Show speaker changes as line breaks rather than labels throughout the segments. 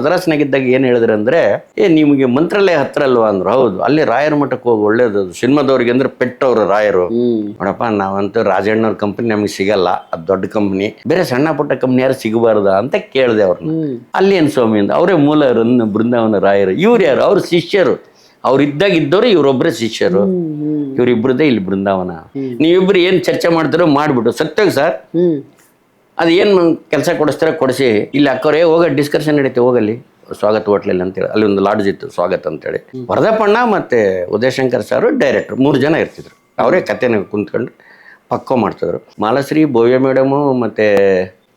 ಮದ್ರಾಸ್ನಾಗಿದ್ದಾಗ ಏನು ಹೇಳಿದ್ರೆ ಅಂದ್ರೆ ಏ ನಿಮಗೆ ಮಂತ್ರಾಲಯ ಹತ್ರ ಅಲ್ವಾ? ಅಂದ್ರು. ಹೌದು. ಅಲ್ಲಿ ರಾಯರ ಮಠಕ್ಕೆ ಹೋಗಿ ಒಳ್ಳೇದು ಸಿನಿಮಾದವ್ರಿಗೆ ಅಂದ್ರೆ ಪೆಟ್ಟವ್ರು ರಾಯರು. ನೋಡಪ್ಪ ನಾವಂತೂ ರಾಜಣ್ಣವ್ರ ಕಂಪನಿ ನಮಗೆ ಸಿಗಲ್ಲ. ಅದು ದೊಡ್ಡ ಕಂಪನಿ ಬೇರೆ ಸಣ್ಣ ಪುಟ್ಟ ಕಂಪನಿ ಯಾರು ಸಿಗಬಾರ್ದ ಅಂತ ಕೇಳಿದೆ ಅವ್ರನ್ನ ಅಲ್ಲಿ ಏನು ಸ್ವಾಮಿ ಅಂತ ಅವರೇ ಮೂಲ ಬೃಂದಾವನ ರಾಯರು. ಇವ್ರು ಯಾರು? ಅವ್ರ ಶಿಷ್ಯರು. ಅವ್ರು ಇದ್ದಾಗ ಇದ್ದವರು ಇವರೊಬ್ಬರೇ ಶಿಷ್ಯರು ಇವರಿಬ್ರದೇ ಇಲ್ಲಿ ಬೃಂದಾವನ. ನೀವಿಬ್ರು ಏನು ಚರ್ಚೆ ಮಾಡ್ತಾರೋ ಮಾಡ್ಬಿಟ್ಟು ಸತ್ಯ ಸರ್. ಅದು ಏನು ಕೆಲಸ ಕೊಡಿಸ್ತಾರೆ ಕೊಡಿಸಿ. ಇಲ್ಲಿ ಅಕ್ಕವ್ರೆ ಹೋಗ ಡಿಸ್ಕಷನ್ ನಡೀತೆ ಹೋಗಲ್ಲಿ. ಸ್ವಾಗತ ಹೋಟ್ಲಲ್ಲಿ ಅಂತೇಳಿ ಅಲ್ಲಿ ಒಂದು ಲಾಡ್ಜ್ ಇತ್ತು ಸ್ವಾಗತ ಅಂತೇಳಿ. ವರದಪ್ಪಣ್ಣ ಮತ್ತು ಉದಯಶಂಕರ್ ಸರ್ ಡೈರೆಕ್ಟ್ರು ಮೂರು ಜನ ಇರ್ತಿದ್ರು. ಅವರೇ ಕತೆನ ಕುಂತ್ಕೊಂಡು ಪಕ್ಕೋ ಮಾಡ್ತಿದ್ರು. ಮಾಲಶ್ರೀ ಭವ್ಯ ಮೇಡಮು ಮತ್ತು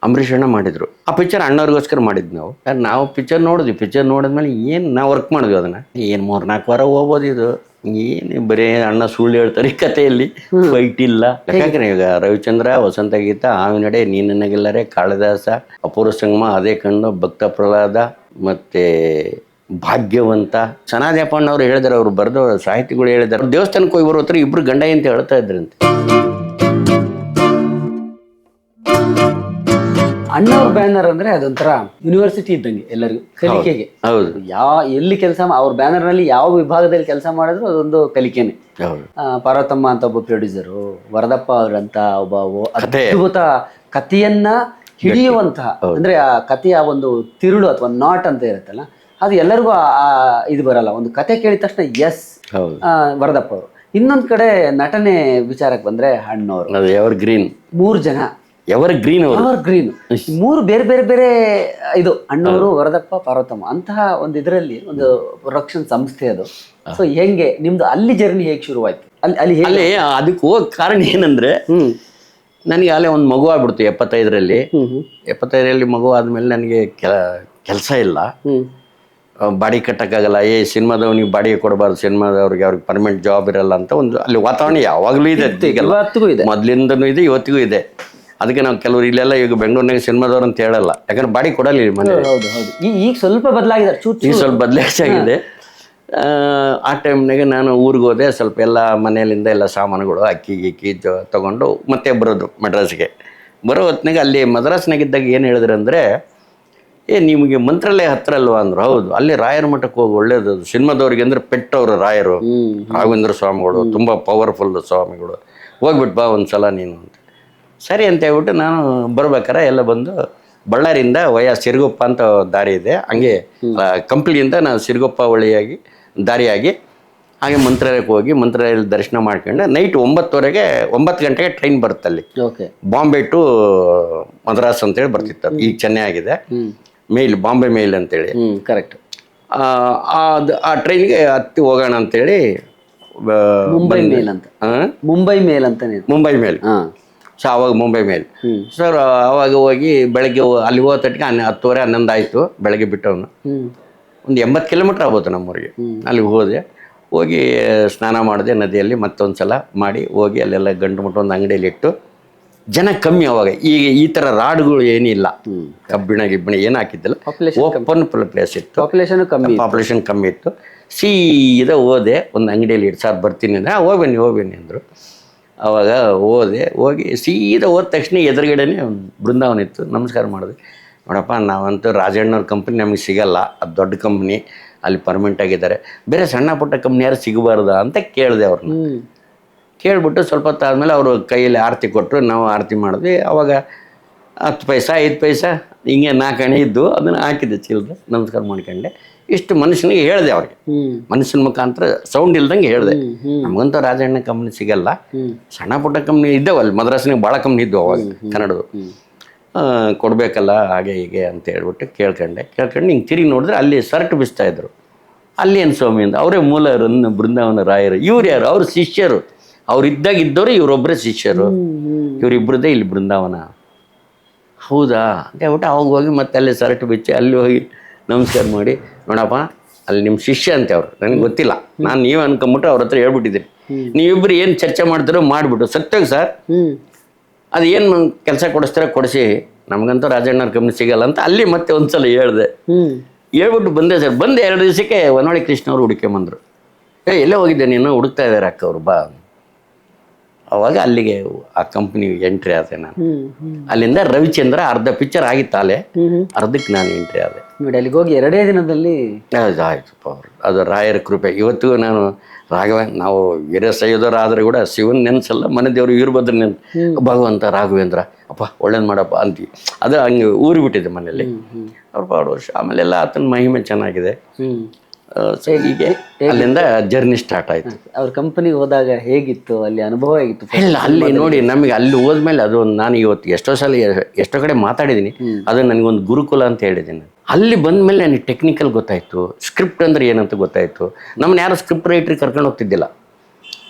ಅಂಬರೀಷ್ ಅಣ್ಣ ಮಾಡಿದ್ರು. ಆ ಪಿಕ್ಚರ್ ಅಣ್ಣವ್ರಿಗೋಸ್ಕರ ಮಾಡಿದ್ವಿ ನಾವು. ನಾವು ಪಿಕ್ಚರ್ ನೋಡಿದ್ವಿ. ಪಿಕ್ಚರ್ ನೋಡಿದ್ಮೇಲೆ ಏನು ನಾವು ವರ್ಕ್ ಮಾಡಿದ್ವಿ ಅದನ್ನು? ಏನು ಮೂರು ನಾಲ್ಕು ವಾರ ಹೋಗ್ಬೋದು ಇದು. ಏನು ಬರೀ ಅಣ್ಣ ಸುಳ್ಳು ಹೇಳ್ತಾರೆ ಈ ಕಥೆಯಲ್ಲಿ? ಫೈಟ್ ಇಲ್ಲ. ಯಾಕಂದ್ರೆ ಈಗ ರವಿಚಂದ್ರ ವಸಂತ ಗೀತ ಆವಿನಡೆ ನೀನನ್ನಗಿಲ್ಲರೆ ಕಾಳಿದಾಸ ಅಪೂರ್ವ ಸಂಗಮ ಅದೇ ಕಣ್ಣು ಭಕ್ತ ಪ್ರಹ್ಲಾದ ಮತ್ತೆ ಭಾಗ್ಯವಂತ. ಸನಾದ್ಯಪ್ಪಣ್ಣವ್ರು ಹೇಳಿದಾರೆ ಅವ್ರು ಬರೆದು ಸಾಹಿತಿಗಳು ಹೇಳಿದಾರೆ. ದೇವಸ್ಥಾನಕ್ಕೆ ಹೋಗಿ ಬರೋ ಹತ್ರ ಇಬ್ರು ಗಂಡ ಅಂತ ಹೇಳ್ತಾ ಇದ್ರಂತೆ.
ಅಣ್ಣವ್ರ ಬ್ಯಾನರ್ ಅಂದ್ರೆ ಅದೊಂಥರ ಯೂನಿವರ್ಸಿಟಿ ಇದ್ದಂಗೆ ಎಲ್ಲರಿಗೂ ಕಲಿಕೆಗೆ.
ಹೌದು
ಯಾವ ಎಲ್ಲಿ ಕೆಲಸ ಅವ್ರ ಬ್ಯಾನರ್ನಲ್ಲಿ ಯಾವ ವಿಭಾಗದಲ್ಲಿ ಕೆಲಸ ಮಾಡಿದ್ರು ಅದೊಂದು ಕಲಿಕೆನೆ.
ಹೌದು.
ಪಾರ್ವತಮ್ಮ ಅಂತ ಒಬ್ಬ ಪ್ರೊಡ್ಯೂಸರು ವರದಪ್ಪ ಅವರಂತ ಒಬ್ಬ ಅದ್ಭುತ ಕಥೆಯನ್ನ ಹಿಡಿಯುವಂತಹ ಅಂದ್ರೆ ಆ ಕಥೆಯ ಒಂದು ತಿರುಳು ಅಥವಾ ನಾಟ್ ಅಂತ ಇರುತ್ತಲ್ಲ ಅದು ಎಲ್ಲರಿಗೂ ಆ- ಇದು ಬರಲ್ಲ. ಒಂದು ಕತೆ ಕೇಳಿದ ತಕ್ಷಣ ಎಸ್ ವರದಪ್ಪ ಅವರು. ಇನ್ನೊಂದ್ ಕಡೆ ನಟನೆ ವಿಚಾರಕ್ಕೆ ಬಂದ್ರೆ ಹಣ್ಣವ್ರು
ಗ್ರೀನ್
ಮೂರ್ ಜನ.
ಎವರ್ ಗ್ರೀನ್ ಅವರು?
ಅವರ್ ಗ್ರೀನ್ ಮೂರು ಬೇರೆ ಬೇರೆ ಬೇರೆ ಇದು ಅಣ್ಣವರು ವರದಪ್ಪ ಪಾರ್ವತಮ್ಮ ಅಂತಹ ಒಂದು ಇದರಲ್ಲಿ ಒಂದು ಪ್ರೊಡಕ್ಷನ್ ಸಂಸ್ಥೆ ಅದು. ಸೊ ಹೆಂಗೆ ನಿಮ್ದು ಅಲ್ಲಿ ಜರ್ನಿ ಹೇಗೆ ಶುರುವಾಯ್ತು? ಅಲ್ಲಿ ಅಲ್ಲಿ
ಅಲ್ಲಿ ಅದಕ್ಕೆ ಹೋಗ ಕಾರಣ ಏನಂದ್ರೆ ನನಗೆ ಅಲ್ಲೇ ಒಂದು ಮಗು ಆಗ್ಬಿಡ್ತು ಎಪ್ಪತ್ತೈದರಲ್ಲಿ. ಎಪ್ಪತ್ತೈದರಲ್ಲಿ ಮಗು ಆದಮೇಲೆ ನನಗೆ ಕೆಲಸ ಇಲ್ಲ. ಬಾಡಿ ಕಟ್ಟಕ್ಕಾಗಲ್ಲ. ಏ ಸಿನಿಮಾದವನಿಗೆ ಬಾಡಿಗೆ ಕೊಡಬಾರ್ದು ಸಿನಿಮಾದವ್ರಿಗೆ ಅವ್ರಿಗೆ ಪರ್ಮನೆಂಟ್ ಜಾಬ್ ಇರಲ್ಲ ಅಂತ ಒಂದು ಅಲ್ಲಿ ವಾತಾವರಣ ಯಾವಾಗಲೂ ಇದೆ
ಇವತ್ತಿಗೂ ಇದೆ.
ಮೊದಲಿಂದನೂ ಇದೆ ಇವತ್ತಿಗೂ ಇದೆ. ಅದಕ್ಕೆ ನಾವು ಕೆಲವರು ಇಲ್ಲೆಲ್ಲ ಈಗ ಬೆಂಗಳೂರಿನಾಗ ಸಿನಿಮಾದವ್ರು ಅಂತ ಹೇಳಲ್ಲ. ಯಾಕಂದ್ರೆ ಬಾಡಿ ಕೊಡಲ್ಲ ಈ ಮನೆ
ಹೌದು ಹೌದು ಈ- ಈಗ ಸ್ವಲ್ಪ ಬದಲಾಗಿದ್ದಾರೆ ಚೂಟ್
ಈಗ ಸ್ವಲ್ಪ ಬದಲಾಗಿದೆ ಆ ಟೈಮ್ನಾಗೆ ನಾನು ಊರಿಗೆ ಹೋದೆ ಸ್ವಲ್ಪ ಎಲ್ಲ ಮನೆಯಲ್ಲಿಂದ ಎಲ್ಲ ಸಾಮಾನುಗಳು ಅಕ್ಕಿ ಗಿಕ್ಕಿ ಜ ತೊಗೊಂಡು ಮತ್ತೆ ಬರೋದು ಮಡ್ರಾಸ್ಗೆ ಬರೋ ಹೊತ್ನಾಗ ಅಲ್ಲಿ ಮದ್ರಾಸ್ನಾಗಿದ್ದಾಗ ಏನು ಹೇಳಿದ್ರು ಅಂದರೆ ಏ ನಿಮಗೆ ಮಂತ್ರಾಲಯ ಹತ್ರ ಅಲ್ವಾ ಅಂದ್ರು. ಹೌದು ಅಲ್ಲಿ ರಾಯರ ಮಠಕ್ಕೆ ಹೋಗಿ ಒಳ್ಳೇದು. ಸಿನಿಮಾದವ್ರಿಗೆ ಅಂದ್ರೆ ಪೆಟ್ಟವರು ರಾಯರು. ರಾಘವೇಂದ್ರ ಸ್ವಾಮಿಗಳು ತುಂಬ ಪವರ್ಫುಲ್ ಸ್ವಾಮಿಗಳು. ಹೋಗ್ಬಿಟ್ಟು ಬಾ ಒಂದು ಸಲ ನೀನು ಅಂತ. ಸರಿ ಅಂತ ಹೇಳ್ಬಿಟ್ಟು ನಾನು ಬರ್ಬೇಕಾರೆ ಎಲ್ಲ ಬಂದು ಬಳ್ಳಾರಿಯಿಂದ ವಯ ಸಿರುಗುಪ್ಪ ಅಂತ ದಾರಿ ಇದೆ. ಹಂಗೆ ಕಂಪ್ಲಿಯಿಂದ ನಾನು ಸಿರುಗುಪ್ಪ ಒಳಿಯಾಗಿ ದಾರಿಯಾಗಿ ಹಾಗೆ ಮಂತ್ರಾಲಯಕ್ಕೆ ಹೋಗಿ ಮಂತ್ರಾಲಯದಲ್ಲಿ ದರ್ಶನ ಮಾಡ್ಕೊಂಡು ನೈಟ್ ಒಂಬತ್ತುವರೆಗೆ ಒಂಬತ್ತು ಗಂಟೆಗೆ ಟ್ರೈನ್ ಬರುತ್ತೆ ಅಲ್ಲಿ.
ಓಕೆ.
ಬಾಂಬೆ ಟು ಮದ್ರಾಸ್ ಅಂತೇಳಿ ಬರ್ತಿತ್ತು. ಈಗ ಚೆನ್ನೈ ಆಗಿದೆ. ಮೇಲ್ ಬಾಂಬೆ ಮೇಲ್ ಅಂತೇಳಿ.
ಕರೆಕ್ಟ್
ಆ, ಅದು ಆ ಟ್ರೈನ್ಗೆ ಹತ್ತಿ ಹೋಗೋಣ ಅಂತೇಳಿ
ಮುಂಬೈ ಮೇಲ್ ಅಂತ? ಮುಂಬೈ ಮೇಲ್ ಅಂತ
ಮುಂಬೈ ಮೇಲ್.
ಹಾ.
ಸೊ ಅವಾಗ ಮುಂಬೈ ಮೇಲೆ. ಸರ್ ಅವಾಗ ಹೋಗಿ ಬೆಳಗ್ಗೆ ಅಲ್ಲಿ ಹೋದ ತಟ್ಟಿಗೆ ಹನ್ನ ಹತ್ತುವರೆ ಹನ್ನೊಂದು ಆಯಿತು ಬೆಳಗ್ಗೆ ಬಿಟ್ಟವನು. ಒಂದು ಎಂಬತ್ತು ಕಿಲೋಮೀಟ್ರ್ ಆಗ್ಬೋದು ನಮ್ಮೂರಿಗೆ. ಅಲ್ಲಿಗೆ ಹೋದೆ. ಹೋಗಿ ಸ್ನಾನ ಮಾಡಿದೆ ನದಿಯಲ್ಲಿ ಮತ್ತೊಂದು ಸಲ ಮಾಡಿ ಹೋಗಿ ಅಲ್ಲೆಲ್ಲ ಗಂಟು ಮುಟ್ಟು ಒಂದು ಅಂಗಡಿಯಲ್ಲಿ ಇಟ್ಟು ಜನ ಕಮ್ಮಿ ಅವಾಗ. ಈಗ ಈ ಥರ ರಾಡ್ಗಳು ಏನಿಲ್ಲ. ಕಬ್ಬಿಣ ಗಿಬ್ಬಿಣ ಏನು ಹಾಕಿದ್ದಿಲ್ಲ. ಓಪನ್ ಪ್ಲೇಸ್ ಇತ್ತು.
ಪಾಪ್ಯುಲೇಷನ್ ಕಮ್ಮಿ
ಪಾಪ್ಯುಲೇಷನ್ ಕಮ್ಮಿ ಇತ್ತು. ಸೀದಾ ಹೋದೆ ಒಂದು ಅಂಗಡಿಯಲ್ಲಿ ಇಟ್ಟು ಸರ್ ಬರ್ತೀನಿ. ಅಂದರೆ ಹೋಗ್ಬನ್ನಿ ಹೋಗಿ ಅಂದರು. ಅವಾಗ ಹೋದೆ ಹೋಗಿ ಸೀದಾ ಹೋದ ತಕ್ಷಣ ಎದುರುಗಡೆನೇ ಬೃಂದಾವನ ಇತ್ತು. ನಮಸ್ಕಾರ ಮಾಡಿದೆ. ನೋಡಪ್ಪ ನಾವಂತೂ ರಾಜಣ್ಣವ್ರ ಕಂಪ್ನಿ ನಮಗೆ ಸಿಗಲ್ಲ. ಅದು ದೊಡ್ಡ ಕಂಪ್ನಿ ಅಲ್ಲಿ ಪರ್ಮನೆಂಟ್ ಆಗಿದ್ದಾರೆ. ಬೇರೆ ಸಣ್ಣ ಪುಟ್ಟ ಕಂಪ್ನಿ ಯಾರು ಸಿಗಬಾರ್ದ ಅಂತ ಕೇಳಿದೆ ಅವ್ರನ್ನ. ಕೇಳಿಬಿಟ್ಟು ಸ್ವಲ್ಪ ಹೊತ್ತು ಆದಮೇಲೆ ಅವರು ಕೈಯಲ್ಲಿ ಆರತಿ ಕೊಟ್ಟರು ನಾವು ಆರತಿ ಮಾಡಿದ್ವಿ. ಅವಾಗ ಹತ್ತು ಪೈಸಾ ಐದು ಪೈಸಾ ಹಿಂಗೆ ನಾಲ್ಕು ಹಣೆ ಇದ್ದು ಅದನ್ನು ಹಾಕಿದ್ದೆ ಚಿಲ್ಲರೆ ನಮಸ್ಕಾರ ಮಾಡ್ಕೊಂಡೆ. ಇಷ್ಟು ಮನುಷ್ಯನಿಗೆ ಹೇಳಿದೆ ಅವ್ರಿಗೆ. ಮನುಷ್ಯನ ಮುಖಾಂತರ ಸೌಂಡ್ ಇಲ್ದಂಗೆ ಹೇಳಿದೆ. ನಮಗಂತ ರಾಜಣ್ಣ ಕಂಪ್ನಿ ಸಿಗಲ್ಲ. ಸಣ್ಣ ಪುಟ್ಟ ಕಂಪ್ನಿ ಇದ್ದಾವೆ ಅಲ್ಲಿ ಮದ್ರಾಸ್ನಾಗ ಭಾಳ ಕಂಪ್ನಿ ಇದ್ದವು ಅವಾಗ ಕನ್ನಡದು. ಕೊಡಬೇಕಲ್ಲ ಹಾಗೆ ಹೀಗೆ ಅಂತ ಹೇಳ್ಬಿಟ್ಟು ಕೇಳ್ಕೊಂಡೆ. ಕೇಳ್ಕೊಂಡು ಹಿಂಗೆ ತಿರುಗಿ ನೋಡಿದ್ರೆ ಅಲ್ಲಿ ಸರ್ಟ್ ಬಿಸ್ತಾ ಇದ್ರು. ಅಲ್ಲಿ ಏನು ಸ್ವಾಮಿ ಅಂತ ಅವರೇ ಮೂಲ ರನ್ ಬೃಂದಾವನ ರಾಯರು. ಇವ್ರು ಯಾರು? ಅವ್ರ ಶಿಷ್ಯರು. ಅವ್ರು ಇದ್ದಾಗ ಇದ್ದವರು ಇವರೊಬ್ಬರೇ ಶಿಷ್ಯರು ಇವರಿಬ್ಬರದೇ ಇಲ್ಲಿ ಬೃಂದಾವನ. ಹೌದಾ? ಅಂತ ಹೇಳ್ಬಿಟ್ಟು ಅವಾಗ ಹೋಗಿ ಮತ್ತೆ ಅಲ್ಲಿ ಸರ್ಟ್ ಬಿಚ್ಚಿ ಅಲ್ಲಿ ಹೋಗಿ ನಮಸ್ಕಾರ ಮಾಡಿ ನೋಡಪ್ಪ ಅಲ್ಲಿ ನಿಮ್ಮ ಶಿಷ್ಯ ಅಂತೆ ಅವ್ರು ನನಗೆ ಗೊತ್ತಿಲ್ಲ. ನಾನು ನೀವು ಅನ್ಕೊಂಬಿಟ್ಟು ಅವ್ರ ಹತ್ರ ಹೇಳ್ಬಿಟ್ಟಿದ್ದೀನಿ. ನೀವಿಬ್ಬರು ಏನು ಚರ್ಚೆ ಮಾಡ್ತಾರೋ ಮಾಡಿಬಿಟ್ಟು ಸತ್ಯಾಗ ಸರ್ ಅದು ಏನು ಕೆಲಸ ಕೊಡಿಸ್ತಾರೋ ಕೊಡಿಸಿ ನಮಗಂತೂ ರಾಜಣ್ಣವ್ರ ಕಂಪ್ನಿ ಸಿಗಲ್ಲ ಅಂತ ಅಲ್ಲಿ ಮತ್ತೆ ಒಂದ್ಸಲ ಹೇಳಿದೆ. ಹೇಳ್ಬಿಟ್ಟು ಬಂದೆ ಸರ್. ಬಂದೆ ಎರಡು ದಿವಸಕ್ಕೆ ಹೊನ್ನಾಳಿ ಕೃಷ್ಣ ಅವರು ಹುಡುಕೊಂಬಂದರು ಏ ಎಲ್ಲೇ ಹೋಗಿದ್ದೆ ನೀನು? ಹುಡುಕ್ತಾ ಇದ್ದಾರೆ ಅಕ್ಕ ಅವರು ಬಾ ಅವಾಗ ಅಲ್ಲಿಗೆ ಆ ಕಂಪ್ನಿ ಎಂಟ್ರಿ ಆದೆ ನಾನು. ಅಲ್ಲಿಂದ ರವಿಚಂದ್ರ ಅರ್ಧ ಪಿಕ್ಚರ್ ಆಗಿತ್ತು
ಹ್ಮ್
ಅರ್ಧಕ್ಕೆ ನಾನು ಎಂಟ್ರಿ ಆದೆ.
ನೋಡಿ ಅಲ್ಲಿಗೆ ಹೋಗಿ ಎರಡೇ ದಿನದಲ್ಲಿ
ಆಯ್ತು ಅದು ರಾಯರ ಕೃಪೆ. ಇವತ್ತಿಗೂ ನಾನು ರಾಘವ ನಾವು ವೀರಶೈವದವ್ರು ಆದರೆ ಕೂಡ ಶಿವನ್ ನೆನ್ಸಲ್ಲ ಮನೆ ದೇವರು ವೀರಭದ್ರ ನೆನ್ ಭಗವಂತ ರಾಘವೇಂದ್ರ ಅಪ್ಪ ಒಳ್ಳೇದು ಮಾಡಪ್ಪ ಅಂತೀವಿ. ಅದು ಹಂಗೆ ಊರಿ ಬಿಟ್ಟಿದೆ ಮನೆಯಲ್ಲಿ. ಅವ್ರು ಪಾಡು ವರ್ಷ. ಆಮೇಲೆಲ್ಲ ಆತನ ಮಹಿಮೆ ಚೆನ್ನಾಗಿದೆ. ಹೀಗೆ? ಅಲ್ಲಿಂದ ಜರ್ನಿ ಸ್ಟಾರ್ಟ್ ಆಯ್ತು.
ಅವ್ರ ಕಂಪನಿಗೆ ಹೋದಾಗ ಹೇಗಿತ್ತು? ಅಲ್ಲಿ ಅನುಭವ ಆಗಿತ್ತು
ಇಲ್ಲ ಅಲ್ಲಿ ನೋಡಿ ನಮಗೆ ಅಲ್ಲಿ ಹೋದ್ಮೇಲೆ ಅದು ಒಂದು ನಾನು ಇವತ್ತು ಎಷ್ಟೋ ಸಲ ಎಷ್ಟೋ ಕಡೆ ಮಾತಾಡಿದ್ದೀನಿ ಅದು ನನಗೊಂದು ಗುರುಕುಲ ಅಂತ ಹೇಳಿದ್ದೀನಿ ಅಲ್ಲಿ ಬಂದ್ಮೇಲೆ ನನಗೆ ಟೆಕ್ನಿಕಲ್ ಗೊತ್ತಾಯ್ತು. ಸ್ಕ್ರಿಪ್ಟ್ ಅಂದ್ರೆ ಏನಂತ ಗೊತ್ತಾಯ್ತು. ನಮ್ಮನ್ನ ಯಾರು ಸ್ಕ್ರಿಪ್ಟ್ ರೈಟ್ರಿಗೆ ಕರ್ಕೊಂಡು ಹೋಗ್ತಿದ್ದಿಲ್ಲ.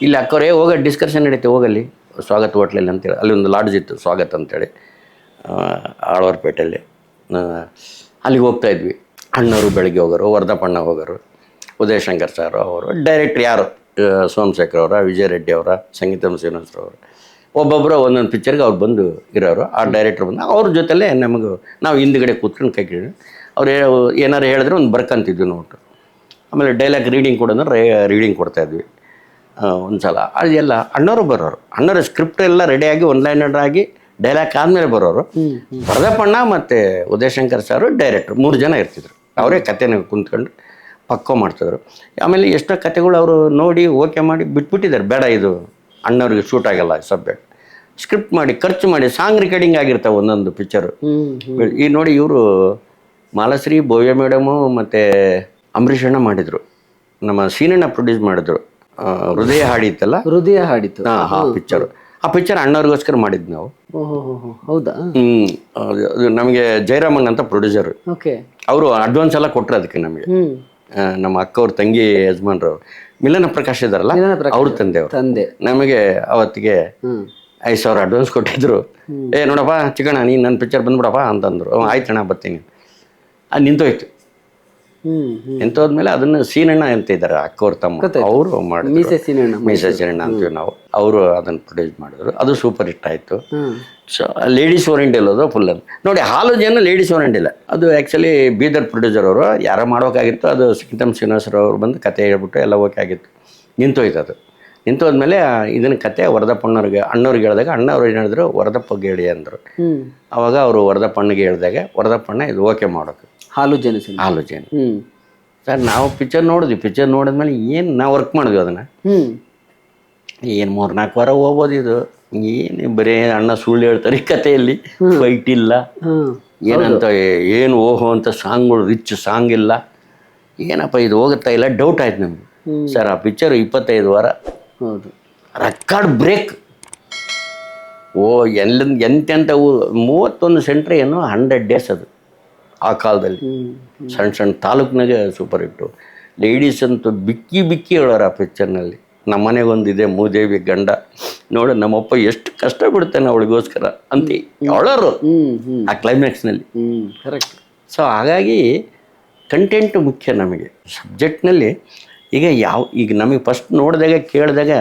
ಇಲ್ಲಿ ಅಕ್ಕವ್ರೆ ಹೋಗೋ ಡಿಸ್ಕಷನ್ ನಡೀತೆ ಹೋಗಲ್ಲಿ. ಸ್ವಾಗತ ಹೋಟ್ಲಲ್ಲಿ ಅಂತೇಳಿ. ಅಲ್ಲಿ ಒಂದು ಲಾಡ್ಜ್ ಇತ್ತು ಸ್ವಾಗತ ಅಂತೇಳಿ. ಆಳ್ವಾರ್ಪೇಟೆಯಲ್ಲಿ. ಅಲ್ಲಿಗೆ ಹೋಗ್ತಾ ಇದ್ವಿ. ಅಣ್ಣವರು ಬೆಳಗ್ಗೆ ಹೋಗೋರು ವರ್ಧಪಣ್ಣ ಹೋಗೋರು. ಉದಯಶಂಕರ್ ಸರ್ ಅವರು ಡೈರೆಕ್ಟ್ರ್ ಯಾರು? ಸೋಮಶೇಖರ್ ಅವರ ವಿಜಯ ರೆಡ್ಡಿ ಅವರ ಸಂಗೀತಂ ಶ್ರೀನಿವಾಸರು ಅವರು. ಒಬ್ಬೊಬ್ಬರು ಒಂದೊಂದು ಪಿಕ್ಚರ್ಗೆ ಅವ್ರು ಬಂದು ಇರೋರು ಆ ಡೈರೆಕ್ಟ್ರ್ ಬಂದು ಅವ್ರ ಜೊತೆಲೇ ನಮಗೆ ನಾವು ಹಿಂದ್ಗಡೆ ಕೂತ್ಕೊಂಡು ಕೈ ಕೇಳಿ ಅವ್ರು ಏನಾರು ಹೇಳಿದ್ರೆ ಒಂದು ಬರ್ಕಂತಿದ್ವಿ ನೋಟು. ಆಮೇಲೆ ಡೈಲಾಗ್ ರೀಡಿಂಗ್ ಕೊಡೋದ್ರೆ ರೀಡಿಂಗ್ ಕೊಡ್ತಾಯಿದ್ವಿ ಒಂದು ಸಲ ಅದೆಲ್ಲ ಅಣ್ಣವರು ಬರೋರು. ಅಣ್ಣರ ಸ್ಕ್ರಿಪ್ಟ್ ಎಲ್ಲ ರೆಡಿಯಾಗಿ ಒನ್ ಲೈನರ್ ಆಗಿ ಡೈಲಾಗ್ ಆದಮೇಲೆ ಬರೋರು. ಬರದಪ್ಪಣ್ಣ ಮತ್ತು ಉದಯಶಂಕರ್ ಸರ್ ಡೈರೆಕ್ಟ್ರು ಮೂರು ಜನ ಇರ್ತಿದ್ರು. ಅವರೇ ಕತೆನ ಕುಂತ್ಕೊಂಡು ಪಕ್ಕೋ ಮಾಡ್ತಿದ್ರು. ಆಮೇಲೆ ಎಷ್ಟೋ ಕತೆಗಳು ಅವರು ನೋಡಿ ಓಕೆ ಮಾಡಿ ಬಿಟ್ಬಿಟ್ಟಿದ್ದಾರೆ. ಬೇಡ ಇದು ಅಣ್ಣವ್ರಿಗೆ ಶೂಟ್ ಆಗಲ್ಲ ಸಬ್ಜೆಕ್ಟ್ ಸ್ಕ್ರಿಪ್ಟ್ ಮಾಡಿ ಖರ್ಚು ಮಾಡಿ ಸಾಂಗ್ ರೆಕಾರ್ಡಿಂಗ್ ಆಗಿರ್ತಾವೆ ಒಂದೊಂದು ಪಿಕ್ಚರು ಈ ನೋಡಿ ಇವರು ಮಾಲಶ್ರೀ ಭವ್ಯ ಮೇಡಮು ಮತ್ತು ಅಂಬರೀಷ್ ಅಣ್ಣ ಮಾಡಿದರು. ನಮ್ಮ ಸೀನಣ್ಣ ಪ್ರೊಡ್ಯೂಸ್ ಮಾಡಿದ್ರು. ಹೃದಯ ಹಾಡಿತ್ತಲ್ಲ
ಹೃದಯ ಹಾಡಿತ್ತು
ಹಾಂ ಹಾಂ ಪಿಕ್ಚರು ಆ ಪಿಕ್ಚರ್ ಅಣ್ಣವ್ರಿಗೋಸ್ಕರ ಮಾಡಿದ್ದು ನಾವು.
ಹೌದಾ?
ಹ್ಞೂ ನಮಗೆ ಜಯರಾಮನ್ ಅಂತ ಪ್ರೊಡ್ಯೂಸರ್
ಓಕೆ.
ಅವರು ಅಡ್ವಾನ್ಸ್ ಎಲ್ಲ ಕೊಟ್ಟರು ಅದಕ್ಕೆ ನಮಗೆ. ನಮ್ಮ ಅಕ್ಕವ್ರ ತಂಗಿ ಯಜಮಾನ್ರು ಮಿಲನ ಪ್ರಕಾಶ್ ಇದಾರಲ್ಲ. ಅವ್ರ ತಂದೆಯವರು
ತಂದೆ.
ನಮಗೆ ಅವತ್ತಿಗೆ ಐದು ಸಾವಿರ ಅಡ್ವಾನ್ಸ್ ಕೊಟ್ಟಿದ್ರು. ಏ ನೋಡಪ್ಪ ಚಿಕ್ಕಣ್ಣ ನೀನು ನನ್ನ ಪಿಕ್ಚರ್ ಬಂದ್ಬಿಡಪ್ಪ ಅಂತಂದ್ರು. ಆಯ್ತಣ್ಣ ಬರ್ತೀನಿ. ಅದು ನಿಂತೋಯ್ತು.
ಹ್ಮ್
ಅದನ್ನ ಸೀನಣ್ಣ ಅಂತ ಇದ್ದಾರೆ ಅಕ್ಕೋರ್ ತಮ್ಮ. ಅವರು ಮಾಡಿದ್ರು.
ಮೀಸೆ
ಸೀನಣ್ಣ ಅಂತೀವಿ ನಾವು. ಅವರು ಅದನ್ನ ಪ್ರೊಡ್ಯೂಸ್ ಮಾಡಿದ್ರು. ಅದು ಸೂಪರ್ ಹಿಟ್ ಆಯಿತು. ಸೊ ಲೇಡೀಸ್ ಓರಿಯೆಂಟ್ ಅದು ಫುಲ್ ಅದು. ನೋಡಿ ಹಾಲು ಜನ ಲೇಡೀಸ್ ಓರೆಂಟ್ ಇಲ್ಲ ಅದು ಆ್ಯಕ್ಚುಲಿ ಬೀದರ್ ಪ್ರೊಡ್ಯೂಸರ್ ಅವರು ಯಾರೋ ಮಾಡೋಕ್ಕಾಗಿತ್ತು ಅದು ಸಿಕ್ತಮ್ ಶ್ರೀನಿವಾಸರವ್ರು ಬಂದು ಕತೆ ಹೇಳ್ಬಿಟ್ಟು ಎಲ್ಲ ಓಕೆ ಆಗಿತ್ತು. ನಿಂತೋಯ್ತು ಅದು. ನಿಂತೋದ್ಮೇಲೆ ಇದನ್ನ ಕತೆ ವರದಪ್ಪಣ್ಣವ್ರಿಗೆ ಅಣ್ಣವ್ರಿಗೆ ಹೇಳಿದಾಗ ಅಣ್ಣವ್ರು ಏನು ಹೇಳಿದ್ರು ವರದಪ್ಪಗೆ ಹೇಳಿ ಅಂದರು ಅವಾಗ ಅವರು ವರದಪ್ಪಣ್ಣಗೆ ಹೇಳಿದಾಗ ವರದಪ್ಪಣ್ಣ ಇದು ಓಕೆ ಮಾಡೋಕೆ.
ಹಾಲು ಆಲೋಚನೆ
ಹಾಲು ಜನ
ಹ್ಮ್.
ಸರ್ ನಾವು ಪಿಕ್ಚರ್ ನೋಡಿದ್ವಿ. ಪಿಕ್ಚರ್ ನೋಡಿದ್ಮೇಲೆ ಏನು ನಾವು ವರ್ಕ್ ಮಾಡಿದ್ವಿ ಅದನ್ನು?
ಹ್ಮ್.
ಏನು ಮೂರು ನಾಲ್ಕು ವಾರ ಹೋಗ್ಬೋದು ಇದು. ಏನು ಬರೀ ಅಣ್ಣ ಸುಳ್ಳು ಹೇಳ್ತಾರೆ ಈ ಕಥೆಯಲ್ಲಿ. ಫೈಟ್ ಇಲ್ಲ.
ಹ್ಮ್.
ಏನಂತ ಏನು ಓಹೋ ಅಂತ ಸಾಂಗ್ಗಳು ರಿಚ್ ಸಾಂಗ್ ಇಲ್ಲ. ಏನಪ್ಪ ಇದು ಹೋಗುತ್ತಾ ಇಲ್ಲ? ಡೌಟ್ ಆಯ್ತು ನಮಗೆ. ಸರ್ ಆ ಪಿಕ್ಚರ್ ಇಪ್ಪತ್ತೈದು ವಾರ.
ಹೌದು.
ರೆಕಾರ್ಡ್ ಬ್ರೇಕ್ ಓ ಎಲ್ಲಿಂದ ಎಂತೆಂಥ ಊರು ಮೂವತ್ತೊಂದು ಸೆಂಟ್ರ್ ಏನು ಹಂಡ್ರೆಡ್ ಡೇಸ್ ಅದು. ಆ ಕಾಲದಲ್ಲಿ. ಸಣ್ಣ ಸಣ್ಣ ತಾಲೂಕಿನಾಗೆ ಸೂಪರ್ ಹಿಟ್ಟು. ಲೇಡೀಸ್ ಅಂತೂ ಬಿಕ್ಕಿ ಬಿಕ್ಕಿ ಹೇಳೋರು ಆ ಪಿಕ್ಚರ್ನಲ್ಲಿ ನಮ್ಮ ಮನೆಗೊಂದಿದೆ ಮೂದೇವಿ ಗಂಡ. ನೋಡು ನಮ್ಮಪ್ಪ ಎಷ್ಟು ಕಷ್ಟ ಬಿಡ್ತಾನೆ ಅವಳಿಗೋಸ್ಕರ ಅಂತ
ಹ್ಮ್
ಆ ಕ್ಲೈಮ್ಯಾಕ್ಸ್ನಲ್ಲಿ
ಕರೆಕ್ಟ್
ಸೊ ಹಾಗಾಗಿ ಕಂಟೆಂಟ್ ಮುಖ್ಯ ನಮಗೆ. ಸಬ್ಜೆಕ್ಟ್ನಲ್ಲಿ ಈಗ ಯಾವ ಈಗ ನಮಗೆ ಫಸ್ಟ್ ನೋಡಿದಾಗ ಕೇಳಿದಾಗ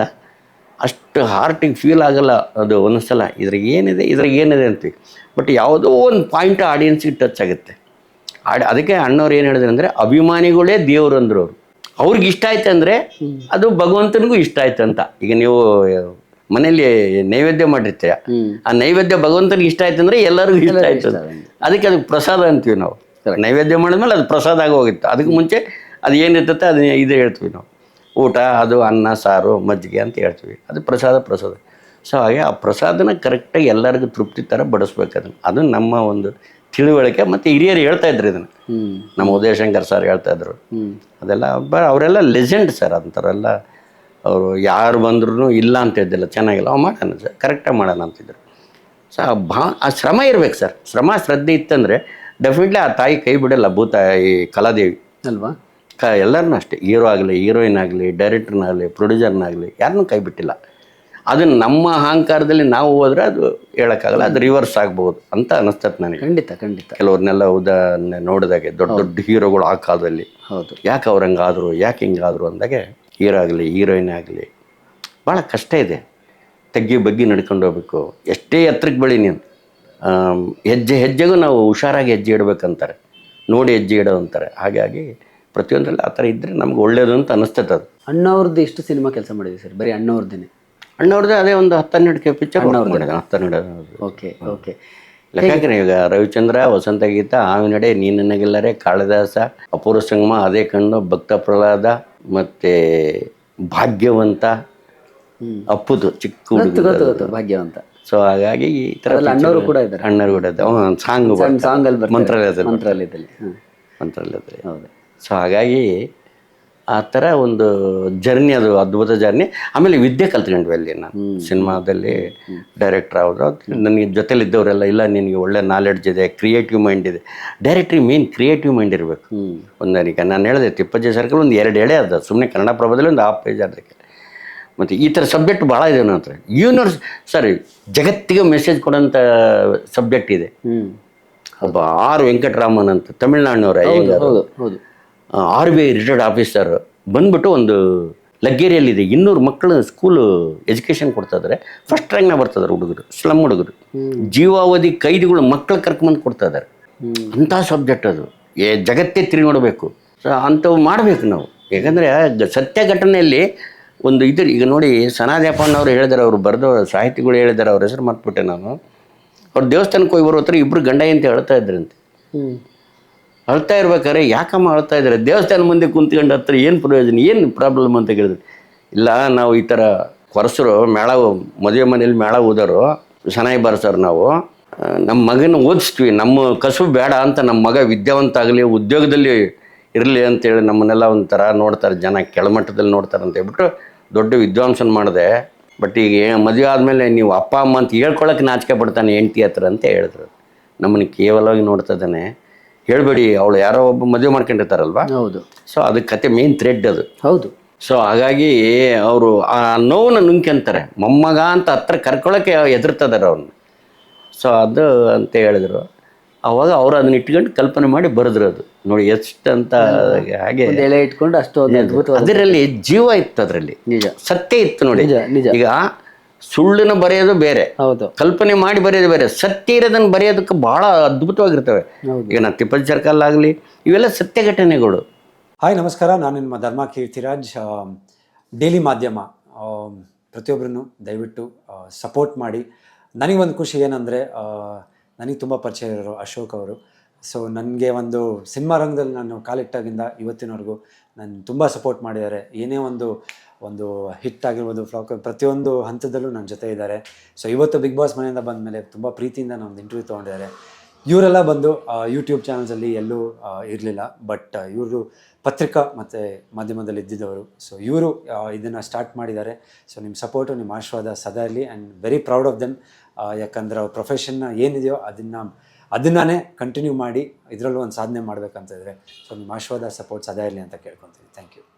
ಅಷ್ಟು ಹಾರ್ಟಿಗೆ ಫೀಲ್ ಆಗಲ್ಲ ಅದು ಒಂದೊಂದ್ಸಲ. ಇದ್ರಾಗ ಏನಿದೆ ಇದ್ರಾಗ ಏನಿದೆ ಅಂತೀವಿ. ಬಟ್ ಯಾವುದೋ ಒಂದು ಪಾಯಿಂಟ್ ಆಡಿಯನ್ಸಿಗೆ ಟಚ್ ಆಗುತ್ತೆ. ಆಡ್ ಅದಕ್ಕೆ ಅಣ್ಣವ್ರು ಏನು ಹೇಳಿದ್ರು ಅಂದರೆ ಅಭಿಮಾನಿಗಳೇ ದೇವರು ಅಂದ್ರು ಅವರು. ಅವ್ರಿಗೆ ಇಷ್ಟ ಆಯ್ತು ಅಂದರೆ ಅದು ಭಗವಂತನಿಗೂ ಇಷ್ಟ ಆಯ್ತು ಅಂತ. ಈಗ ನೀವು ಮನೆಯಲ್ಲಿ ನೈವೇದ್ಯ ಮಾಡಿರ್ತೀರ ಆ ನೈವೇದ್ಯ ಭಗವಂತನಿಗೆ ಇಷ್ಟ ಆಯ್ತು ಅಂದರೆ ಎಲ್ಲರಿಗೂ ಇಷ್ಟ ಆಯ್ತು. ಅದಕ್ಕೆ ಅದಕ್ಕೆ ಪ್ರಸಾದ ಅಂತೀವಿ ನಾವು. ನೈವೇದ್ಯ ಮಾಡಿದ್ಮೇಲೆ ಅದು ಪ್ರಸಾದ ಆಗಿ ಹೋಗಿತ್ತು ಅದಕ್ಕೆ ಮುಂಚೆ ಅದು ಏನಿರ್ತೈತೆ ಅದು ಇದು ಹೇಳ್ತೀವಿ ನಾವು. ಊಟ ಅದು ಅನ್ನ ಸಾರು ಮಜ್ಜಿಗೆ ಅಂತ ಹೇಳ್ತೀವಿ. ಅದು ಪ್ರಸಾದ ಪ್ರಸಾದ. ಸೊ ಹಾಗೆ ಆ ಪ್ರಸಾದನ ಕರೆಕ್ಟಾಗಿ ಎಲ್ಲರಿಗೂ ತೃಪ್ತಿ ಥರ ಬಡಿಸ್ಬೇಕು ಅದನ್ನು. ಅದು ನಮ್ಮ ಒಂದು ತಿಳುವಳಿಕೆ ಮತ್ತು ಹಿರಿಯರು ಹೇಳ್ತಾ ಇದ್ರು ಇದನ್ನು. ನಮ್ಮ ಉದಯಶಂಕರ್ ಸರ್ ಹೇಳ್ತಾ ಇದ್ರು. ಅದೆಲ್ಲ ಬ ಅವರೆಲ್ಲ ಲೆಜೆಂಡ್ ಸರ್ ಅಂತಾರೆಲ್ಲ. ಅವರು ಯಾರು ಬಂದ್ರೂ ಇಲ್ಲ ಅಂತ ಇದ್ದಿಲ್ಲ ಚೆನ್ನಾಗಿಲ್ಲ. ಅವ್ ಮಾಡೋಣ ಸರ್ ಕರೆಕ್ಟಾಗಿ ಮಾಡೋಣ ಅಂತಿದ್ರು. ಸೊ ಆ ಭಾ ಆ ಶ್ರಮ ಇರ್ಬೇಕು ಸರ್ ಶ್ರಮ ಶ್ರದ್ಧೆ ಇತ್ತಂದರೆ ಡೆಫಿನೆಟ್ಲಿ ಆ ತಾಯಿ ಕೈ ಬಿಡಲ್ಲ ಭೂತ ಈ ಕಲಾದೇವಿ.
ಅಲ್ವಾ?
ಕ ಎಲ್ಲರನ್ನೂ ಅಷ್ಟೇ. ಹೀರೋ ಆಗಲಿ ಹೀರೋಯಿನ್ ಆಗಲಿ ಡೈರೆಕ್ಟರ್ನಾಗಲಿ ಪ್ರೊಡ್ಯೂಸರ್ನಾಗಲಿ ಯಾರನ್ನೂ ಕೈ ಬಿಟ್ಟಿಲ್ಲ. ಅದನ್ನು ನಮ್ಮ ಅಹಂಕಾರದಲ್ಲಿ ನಾವು ಹೋದ್ರೆ ಅದು ಹೇಳೋಕ್ಕಾಗಲ್ಲ ಅದು ರಿವರ್ಸ್ ಆಗ್ಬೋದು ಅಂತ ಅನಿಸ್ತದೆ ನನಗೆ.
ಖಂಡಿತ ಖಂಡಿತ.
ಕೆಲವ್ರನ್ನೆಲ್ಲ ಉದಾಹರಣೆ ನೋಡಿದಾಗೆ ದೊಡ್ಡ ದೊಡ್ಡ ಹೀರೋಗಳು ಆ ಕಾಲದಲ್ಲಿ.
ಹೌದು.
ಯಾಕೆ ಅವ್ರು ಹಂಗಾದ್ರು ಯಾಕೆ ಹಿಂಗಾದ್ರು ಅಂದಾಗೆ ಹೀರೋ ಆಗಲಿ ಹೀರೋಯಿನ್ ಆಗಲಿ ಭಾಳ ಕಷ್ಟ ಇದೆ. ತಗ್ಗಿ ಬಗ್ಗಿ ನಡ್ಕೊಂಡು ಹೋಗ್ಬೇಕು. ಎಷ್ಟೇ ಎತ್ತರಕ್ಕೆ ಬೆಳಿ ನೀನು. ಹೆಜ್ಜೆ ಹೆಜ್ಜೆಗೂ ನಾವು ಹುಷಾರಾಗಿ ಹೆಜ್ಜೆ ಇಡಬೇಕಂತಾರೆ. ನೋಡಿ ಹೆಜ್ಜೆ ಇಡೋ ಅಂತಾರೆ ಹಾಗಾಗಿ ಪ್ರತಿಯೊಂದರಲ್ಲಿ ಆ ಥರ ಇದ್ದರೆ ನಮ್ಗೆ ಒಳ್ಳೇದು ಅಂತ ಅನಿಸ್ತದೆ ಅದು.
ಅಣ್ಣವ್ರದ್ದು ಎಷ್ಟು ಸಿನಿಮಾ ಕೆಲಸ ಮಾಡಿದ್ವಿ ಸರ್ ಬರೀ ಅಣ್ಣವ್ರದ್ದೇನೆ.
ಅಣ್ಣವ್ರದ್ದು ಅದೇ ಒಂದು ಹತ್ತನ್ನೆರಡು ಕೆ ಪಿಕ್ಚರ್ ಮಾಡಿದ ಹತ್ತನ್ನೆರಡು.
Okay okay.
ಲೆಕ್ಕಾಕಿನ ಈಗ ರವಿಚಂದ್ರ ವಸಂತ ಗೀತ ಆವಿನಡೆ ನೀನನಗಿಲ್ಲರೆ ಕಾಳಿದಾಸ ಅಪೂರ್ವ ಸಂಗಮ ಅದೇ ಕಣ್ಣು ಭಕ್ತ ಪ್ರಹ್ಲಾದ ಮತ್ತೆ ಭಾಗ್ಯವಂತ ಅಪ್ಪುದು ಚಿಕ್ಕ
ಭಾಗ್ಯವಂತ.
ಸೊ ಹಾಗಾಗಿ ಈ ತರ
ಅಣ್ಣವರು ಕೂಡ ಇದ್ದಾರೆ.
ಅಣ್ಣರು ಕೂಡ ಸಾಂಗ್
ಸಾಂಗ್ ಅಲ್ಲಿ ಬರ್ತಾರೆ.
ಮಂತ್ರಾಲಯದಲ್ಲಿ.
ಮಂತ್ರಾಲಯದಲ್ಲಿ ಹ್ಮ್.
ಮಂತ್ರಾಲಯದಲ್ಲಿ.
ಹೌದು.
ಸೊ ಹಾಗಾಗಿ ಆ ಥರ ಒಂದು ಜರ್ನಿ ಅದು ಅದ್ಭುತ ಜರ್ನಿ ಆಮೇಲೆ ವಿದ್ಯೆ ಕಲ್ತ್ಕೊಂಡ್ವಿ ಅಲ್ಲಿ ನಾನು. ಸಿನಿಮಾದಲ್ಲಿ ಡೈರೆಕ್ಟರ್ ಆದರು. ನನಗೆ ಜೊತೆಲಿ ಇದ್ದವರೆಲ್ಲ ಇಲ್ಲ ನಿನಗೆ ಒಳ್ಳೆ ನಾಲೆಡ್ಜ್ ಇದೆ ಕ್ರಿಯೇಟಿವ್ ಮೈಂಡ್ ಇದೆ. ಡೈರೆಕ್ಟ್ರಿ ಮೇನ್ ಕ್ರಿಯೇಟಿವ್ ಮೈಂಡ್ ಇರಬೇಕು.
ಹ್ಮ್.
ಒಂದು ಈಗ ನಾನು ಹೇಳಿದೆ ತಿಪ್ಪಜ್ಜ ಸರ್ಕಲ್ ಒಂದು ಎರಡು ಎಳೆ ಅದ. ಸುಮ್ಮನೆ ಕನ್ನಡ ಪ್ರಭದಲ್ಲಿ ಒಂದು ಆಫ್ ಪೇಜ್ ಅದಕ್ಕೆ ಮತ್ತು ಈ ಥರ ಸಬ್ಜೆಕ್ಟ್ ಭಾಳ ಇದೆ ನನ್ನ ಹತ್ರ. ಯೂನಿವರ್ಸ್ ಸಾರಿ ಜಗತ್ತಿಗೆ ಮೆಸೇಜ್ ಕೊಡೋಂಥ ಸಬ್ಜೆಕ್ಟ್ ಇದೆ. ಒಬ್ಬ ಆರ್ ವೆಂಕಟರಾಮನ್ ಅಂತ ತಮಿಳ್ನಾಡಿನವ್ರ
ಹೌದು.
R B I retired officer ಬಂದ್ಬಿಟ್ಟು ಒಂದು ಲಗ್ಗೇರಿಯಲ್ಲಿದೆ. ಇನ್ನೂರು ಮಕ್ಕಳು ಸ್ಕೂಲು ಎಜುಕೇಷನ್ ಕೊಡ್ತಾ ಇದ್ದಾರೆ ಫಸ್ಟ್ ರ್ಯಾಂಕ್ನ ಬರ್ತಾ ಇದ್ದಾರೆ ಹುಡುಗರು ಸ್ಲಮ್ ಹುಡುಗರು. ಜೀವಾವಧಿ ಕೈದಿಗಳು ಮಕ್ಕಳು ಕರ್ಕೊಂಬಂದು ಕೊಡ್ತಾ ಇದ್ದಾರೆ ಅಂಥ ಸಬ್ಜೆಕ್ಟ್ ಅದು. ಏ ಜಗತ್ತೇ ತಿರುಗಿ ನೋಡಬೇಕು ಅಂಥವು ಮಾಡಬೇಕು ನಾವು. ಯಾಕಂದರೆ ಸತ್ಯ ಘಟನೆಯಲ್ಲಿ ಒಂದು ಇದು ಈಗ ನೋಡಿ ಸನಾದ್ಯಪ್ಪನವ್ರು ಹೇಳಿದಾರೆ ಅವರು ಬರೆದ ಸಾಹಿತಿಗಳು ಹೇಳಿದಾರೆ ಅವ್ರ ಹೆಸರು ಮರ್ತ್ಬಿಟ್ಟೆ ನಾನು. ಅವ್ರು ದೇವಸ್ಥಾನಕ್ಕೆ ಹೋಗಿ ಬರೋ ಹತ್ರ ಇಬ್ಬರು ಗಂಡ ಅಂತ ಹೇಳ್ತಾ ಇದ್ರಂತೆ. ಅಳ್ತಾ ಇರ್ಬೇಕಾದ್ರೆ ಯಾಕಮ್ಮ ಅಳ್ತಾ ಇದ್ದಾರೆ? ದೇವಸ್ಥಾನ ಮುಂದೆ ಕುಂತ್ಕೊಂಡು ಹತ್ರ ಏನು ಪ್ರಯೋಜನ? ಏನು ಪ್ರಾಬ್ಲಮ್ ಅಂತ ಕೇಳಿದ್ರು. ಇಲ್ಲ, ನಾವು ಈ ಥರ ಕೊರಸರು ಮೇಳ ಮದುವೆ ಮನೇಲಿ ಮೇಳ ಓದೋರು ಸನಾಯಿ ಬರ್ಸೋರು ನಾವು ನಮ್ಮ ಮಗನ ಓದಿಸ್ತೀವಿ. ನಮ್ಮ ಕಸು ಬೇಡ ಅಂತ ನಮ್ಮ ಮಗ ವಿದ್ಯಾವಂತ ಆಗಲಿ ಉದ್ಯೋಗದಲ್ಲಿ ಇರಲಿ ಅಂತೇಳಿ ನಮ್ಮನ್ನೆಲ್ಲ ಒಂಥರ ನೋಡ್ತಾರೆ ಜನ, ಕೆಳಮಟ್ಟದಲ್ಲಿ ನೋಡ್ತಾರೆ ಅಂತ ಹೇಳ್ಬಿಟ್ಟು ದೊಡ್ಡ ವಿದ್ವಾಂಸನ ಮಾಡಿದೆ. ಬಟ್ ಈಗ ಮದುವೆ ಆದಮೇಲೆ ನೀವು ಅಪ್ಪ, ಅಮ್ಮ ಅಂತ ಹೇಳ್ಕೊಳಕ್ಕೆ ನಾಚಿಕೆ ಪಡ್ತಾನೆ ಹೆಂಡ್ತಿ ಹತ್ರ ಅಂತ ಹೇಳಿದ್ರು. ನಮ್ಮನ್ನು ಕೇವಲವಾಗಿ ನೋಡ್ತಾ ಇದ್ದಾನೆ. ಹೇಳಬೇಡಿ ಅವಳು ಯಾರೋ ಒಬ್ಬ ಮದುವೆ ಮಾಡ್ಕೊಂಡಿರ್ತಾರಲ್ವಾ?
ಹೌದು.
ಸೊ ಅದು ಕತೆ ಮೇನ್ ಥ್ರೆಡ್ ಅದು.
ಹೌದು.
ಸೊ ಹಾಗಾಗಿ ಅವರು ಆ ನೋವನ್ನ ನುಂಕ್ಯಂತಾರೆ ಮೊಮ್ಮಗ ಅಂತ ಹತ್ರ ಕರ್ಕೊಳ್ಳೋಕೆ ಎದುರ್ತದಾರೆ ಅವ್ರನ್ನ ಸೊ ಅದು ಅಂತ ಹೇಳಿದ್ರು. ಅವಾಗ ಅವ್ರು ಅದನ್ನ ಇಟ್ಕೊಂಡು ಕಲ್ಪನೆ ಮಾಡಿ ಬರೆದ್ರು ಅದು. ನೋಡಿ ಎಷ್ಟಂತ ಹಾಗೆ
ಒಂದು ಇಟ್ಕೊಂಡು ಅಷ್ಟು
ಅದರಲ್ಲಿ ಜೀವ ಇತ್ತು ಅದರಲ್ಲಿ.
ನಿಜ.
ಸತ್ಯ ಇತ್ತು ನೋಡಿ.
ನಿಜ.
ಈಗ ಸುಳ್ಳನ್ನ ಬರೆಯೋದು ಬೇರೆ.
ಹೌದು.
ಕಲ್ಪನೆ ಮಾಡಿ ಬರೆಯೋದು ಬೇರೆ. ಸತ್ಯ ಇರೋದನ್ನು ಬರೆಯೋದಕ್ಕೆ ಬಹಳ ಅದ್ಭುತವಾಗಿರ್ತವೆ. ಈಗ ನಾ ತಿಪ್ಪಲ್ ಸರ್ಕಲ್ ಆಗಲಿ ಇವೆಲ್ಲ ಸತ್ಯ ಘಟನೆಗಳು
ಹಾಯ್ ನಮಸ್ಕಾರ. ನಾನು ನಿಮ್ಮ ಧರ್ಮ ಕೀರ್ತಿರಾಜ್ ಡೈಲಿ ಮಾಧ್ಯಮ. ಪ್ರತಿಯೊಬ್ಬರನ್ನು ದಯವಿಟ್ಟು ಸಪೋರ್ಟ್ ಮಾಡಿ. ನನಗೊಂದು ಖುಷಿ ಏನಂದರೆ ನನಗೆ ತುಂಬ ಪರಿಚಯ ಇರೋರು ಅಶೋಕ್ ಅವರು. ಸೊ ನನಗೆ ಒಂದು ಸಿನಿಮಾ ರಂಗದಲ್ಲಿ ನಾನು ಕಾಲಿಟ್ಟಾಗಿಂದ ಇವತ್ತಿನವರೆಗೂ ನಾನು ತುಂಬ ಸಪೋರ್ಟ್ ಮಾಡಿದ್ದಾರೆ. ಏನೇ ಒಂದು ಒಂದು ಹಿಟ್ ಆಗಿರ್ಬೋದು ಫ್ಲಾಕ್ ಪ್ರತಿಯೊಂದು ಹಂತದಲ್ಲೂ ನನ್ನ ಜೊತೆ ಇದ್ದಾರೆ. ಸೊ ಇವತ್ತು ಬಿಗ್ ಬಾಸ್ ಮನೆಯಿಂದ ಬಂದ ಮೇಲೆ ತುಂಬ ಪ್ರೀತಿಯಿಂದ ನಾನು ಇಂಟರ್ವ್ಯೂ ತೊಗೊಂಡಿದ್ದಾರೆ. ಇವರೆಲ್ಲ ಬಂದು ಯೂಟ್ಯೂಬ್ ಚಾನಲ್ಸಲ್ಲಿ ಎಲ್ಲೂ ಇರಲಿಲ್ಲ. ಬಟ್ ಇವರು ಪತ್ರಿಕಾ ಮತ್ತು ಮಾಧ್ಯಮದಲ್ಲಿ ಇದ್ದಿದ್ದವರು. ಸೊ ಇವರು ಇದನ್ನು ಸ್ಟಾರ್ಟ್ ಮಾಡಿದ್ದಾರೆ. ಸೊ ನಿಮ್ಮ ಸಪೋರ್ಟು ನಿಮ್ಮ ಆಶೀರ್ವಾದ ಸದಾ ಇರಲಿ and very proud of them ಯಾಕಂದ್ರೆ ಅವ್ರ ಪ್ರೊಫೆಷನ್ನ ಏನಿದೆಯೋ ಅದನ್ನು ಅದನ್ನೇ ಕಂಟಿನ್ಯೂ ಮಾಡಿ ಇದರಲ್ಲೂ ಒಂದು ಸಾಧನೆ ಮಾಡಬೇಕಂತ ಇದ್ದರೆ ಸೊ ನಿಮ್ಮ ಆಶೀರ್ವಾದ ಸಪೋರ್ಟ್ ಸದಾ ಇರಲಿ ಅಂತ ಕೇಳ್ಕೊತೀನಿ ಥ್ಯಾಂಕ್ ಯು